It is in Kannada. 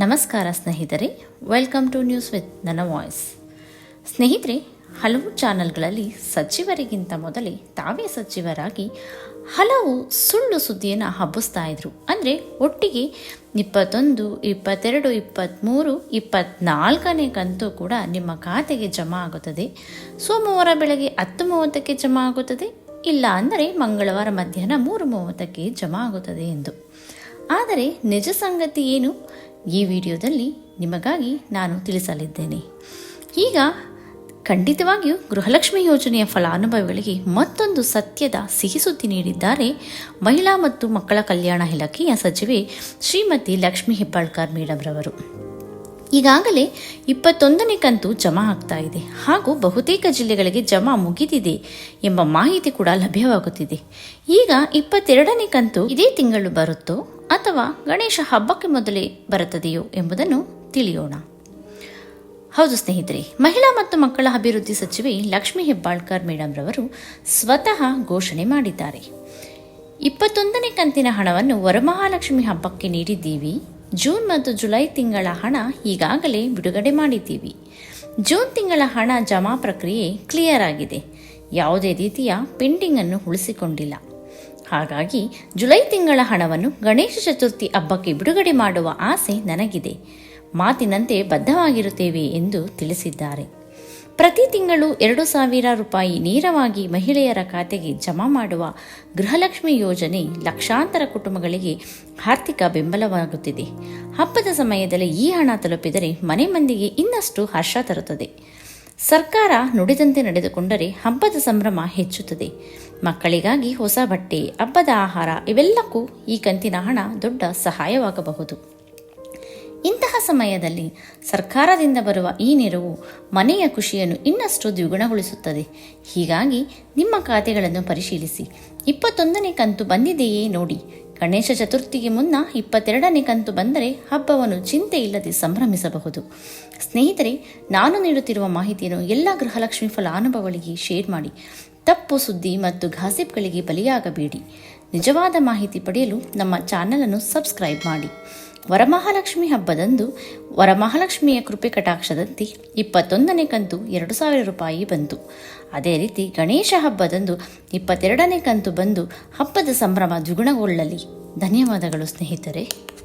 ನಮಸ್ಕಾರ ಸ್ನೇಹಿತರೆ ವೆಲ್ಕಮ್ ಟು ನ್ಯೂಸ್ ವಿತ್ ನನ್ನ ವಾಯ್ಸ್ ಸ್ನೇಹಿತರೆ, ಹಲವು ಚಾನೆಲ್ಗಳಲ್ಲಿ ಸಚಿವರಿಗಿಂತ ಮೊದಲೇ ತಾವೇ ಸಚಿವರಾಗಿ ಹಲವು ಸುಳ್ಳು ಸುದ್ದಿಯನ್ನು ಹಬ್ಬಿಸ್ತಾ ಇದ್ರು. ಅಂದರೆ ಒಟ್ಟಿಗೆ ಇಪ್ಪತ್ತೊಂದು, ಇಪ್ಪತ್ತೆರಡು ಇಪ್ಪತ್ತ್ಮೂರು ಇಪ್ಪತ್ನಾಲ್ಕನೇ ಕಂತು ಕೂಡ ನಿಮ್ಮ ಖಾತೆಗೆ ಜಮಾ ಆಗುತ್ತದೆ. ಸೋಮವಾರ ಬೆಳಗ್ಗೆ ಹತ್ತು ಮೂವತ್ತಕ್ಕೆ ಜಮಾ ಆಗುತ್ತದೆ. ಇಲ್ಲ ಅಂದರೆ ಮಂಗಳವಾರ ಮಧ್ಯಾಹ್ನ ಮೂರು ಮೂವತ್ತಕ್ಕೆ ಜಮಾ ಆಗುತ್ತದೆ ಎಂದು. ಆದರೆ ನಿಜ ಸಂಗತಿ ಏನು? ಈ ವಿಡಿಯೋದಲ್ಲಿ ನಿಮಗಾಗಿ ನಾನು ತಿಳಿಸಲಿದ್ದೇನೆ. ಈಗ ಖಂಡಿತವಾಗಿಯೂ ಗೃಹಲಕ್ಷ್ಮಿ ಯೋಜನೆಯ ಫಲಾನುಭವಿಗಳಿಗೆ ಮತ್ತೊಂದು ಸತ್ಯದ ಸಿಹಿ ಸುದ್ದಿ ನೀಡಿದ್ದಾರೆ ಮಹಿಳಾ ಮತ್ತು ಮಕ್ಕಳ ಕಲ್ಯಾಣ ಇಲಾಖೆಯ ಸಚಿವೆ ಶ್ರೀಮತಿ ಲಕ್ಷ್ಮಿ ಹೆಬ್ಬಾಳ್ಕರ್ ಮೇಡಮ್ ರವರು. ಈಗಾಗಲೇ ಇಪ್ಪತ್ತೊಂದನೇ ಕಂತು ಜಮಾ ಆಗ್ತಾ ಇದೆ. ಹಾಗೂ ಬಹುತೇಕ ಜಿಲ್ಲೆಗಳಿಗೆ ಜಮಾ ಮುಗಿದಿದೆ ಎಂಬ ಮಾಹಿತಿ ಕೂಡ ಲಭ್ಯವಾಗುತ್ತಿದೆ. ಈಗ ಇಪ್ಪತ್ತೆರಡನೇ ಕಂತು ಇದೇ ತಿಂಗಳು ಬರುತ್ತೋ? ಅಥವಾ ಗಣೇಶ ಹಬ್ಬಕ್ಕೆ ಮೊದಲೇ ಬರುತ್ತದೆಯೋ ಎಂಬುದನ್ನು ತಿಳಿಯೋಣ. ಹೌದು ಸ್ನೇಹಿತರೆ, ಮಹಿಳಾ ಮತ್ತು ಮಕ್ಕಳ ಅಭಿವೃದ್ಧಿ ಸಚಿವೆ ಲಕ್ಷ್ಮಿ ಹೆಬ್ಬಾಳ್ಕರ್ ಮೇಡಮ್ ರವರು ಸ್ವತಃ ಘೋಷಣೆ ಮಾಡಿದ್ದಾರೆ. ಇಪ್ಪತ್ತೊಂದನೇ ಕಂತಿನ ಹಣವನ್ನು ವರಮಹಾಲಕ್ಷ್ಮಿ ಹಬ್ಬಕ್ಕೆ ನೀಡಿದ್ದೀವಿ. ಜೂನ್ ಮತ್ತು ಜುಲೈ ತಿಂಗಳ ಹಣ ಈಗಾಗಲೇ ಬಿಡುಗಡೆ ಮಾಡಿದ್ದೀವಿ. ಜೂನ್ ತಿಂಗಳ ಹಣ ಜಮಾ ಪ್ರಕ್ರಿಯೆ ಕ್ಲಿಯರ್ ಆಗಿದೆ. ಯಾವುದೇ ರೀತಿಯ ಪೆಂಡಿಂಗ್ ಅನ್ನು ಉಳಿಸಿಕೊಂಡಿಲ್ಲ. ಹಾಗಾಗಿ ಜುಲೈ ತಿಂಗಳ ಹಣವನ್ನು ಗಣೇಶ ಚತುರ್ಥಿ ಹಬ್ಬಕ್ಕೆ ಬಿಡುಗಡೆ ಮಾಡುವ ಆಸೆ ನನಗಿದೆ. ಮಾತಿನಂತೆ ಬದ್ಧವಾಗಿರುತ್ತೇವೆ ಎಂದು ತಿಳಿಸಿದ್ದಾರೆ. ಪ್ರತಿ ತಿಂಗಳು ಎರಡು ಸಾವಿರ ರೂಪಾಯಿ ನೇರವಾಗಿ ಮಹಿಳೆಯರ ಖಾತೆಗೆ ಜಮಾ ಮಾಡುವ ಗೃಹಲಕ್ಷ್ಮಿ ಯೋಜನೆ ಲಕ್ಷಾಂತರ ಕುಟುಂಬಗಳಿಗೆ ಆರ್ಥಿಕ ಬೆಂಬಲವಾಗುತ್ತಿದೆ. ಹಬ್ಬದ ಸಮಯದಲ್ಲಿ ಈ ಹಣ ತಲುಪಿದರೆ ಮನೆ ಮಂದಿಗೆ ಇನ್ನಷ್ಟು ಹರ್ಷ ತರುತ್ತದೆ. ಸರ್ಕಾರ ನುಡಿದಂತೆ ನಡೆದುಕೊಂಡರೆ ಹಬ್ಬದ ಸಂಭ್ರಮ ಹೆಚ್ಚುತ್ತದೆ. ಮಕ್ಕಳಿಗಾಗಿ ಹೊಸ ಬಟ್ಟೆ, ಹಬ್ಬದ ಆಹಾರ ಇವೆಲ್ಲಕ್ಕೂ ಈ ಕಂತಿನ ಹಣ ದೊಡ್ಡ ಸಹಾಯವಾಗಬಹುದು. ಇಂತಹ ಸಮಯದಲ್ಲಿ ಸರ್ಕಾರದಿಂದ ಬರುವ ಈ ನೆರವು ಮನೆಯ ಖುಷಿಯನ್ನು ಇನ್ನಷ್ಟು ದ್ವಿಗುಣಗೊಳಿಸುತ್ತದೆ. ಹೀಗಾಗಿ ನಿಮ್ಮ ಖಾತೆಗಳನ್ನು ಪರಿಶೀಲಿಸಿ. ಇಪ್ಪತ್ತೊಂದನೇ ಕಂತು ಬಂದಿದೆಯೇ ನೋಡಿ. ಗಣೇಶ ಚತುರ್ಥಿಗೆ ಮುನ್ನ ಇಪ್ಪತ್ತೆರಡನೇ ಕಂತು ಬಂದರೆ ಹಬ್ಬವನ್ನು ಚಿಂತೆ ಇಲ್ಲದೆ ಸಂಭ್ರಮಿಸಬಹುದು. ಸ್ನೇಹಿತರೆ, ನಾನು ನೀಡುತ್ತಿರುವ ಮಾಹಿತಿಯನ್ನು ಎಲ್ಲ ಗೃಹಲಕ್ಷ್ಮಿ ಫಲಾನುಭವಗಳಿಗೆ ಶೇರ್ ಮಾಡಿ. ತಪ್ಪು ಸುದ್ದಿ ಮತ್ತು ಘಾಸಿಪ್ಗಳಿಗೆ ಬಲಿಯಾಗಬೇಡಿ. ನಿಜವಾದ ಮಾಹಿತಿ ಪಡೆಯಲು ನಮ್ಮ ಚಾನಲನ್ನು ಸಬ್ಸ್ಕ್ರೈಬ್ ಮಾಡಿ. ವರಮಹಾಲಕ್ಷ್ಮಿ ಹಬ್ಬದಂದು ವರಮಹಾಲಕ್ಷ್ಮಿಯ ಕೃಪೆ ಕಟಾಕ್ಷದಂತೆ ಇಪ್ಪತ್ತೊಂದನೇ ಕಂತು ಎರಡು ಸಾವಿರ ರೂಪಾಯಿ ಬಂತು. ಅದೇ ರೀತಿ ಗಣೇಶ ಹಬ್ಬದಂದು ಇಪ್ಪತ್ತೆರಡನೇ ಕಂತು ಬಂದು ಹಬ್ಬದ ಸಂಭ್ರಮ ದ್ವಿಗುಣಗೊಳ್ಳಲಿ. ಧನ್ಯವಾದಗಳು ಸ್ನೇಹಿತರೆ.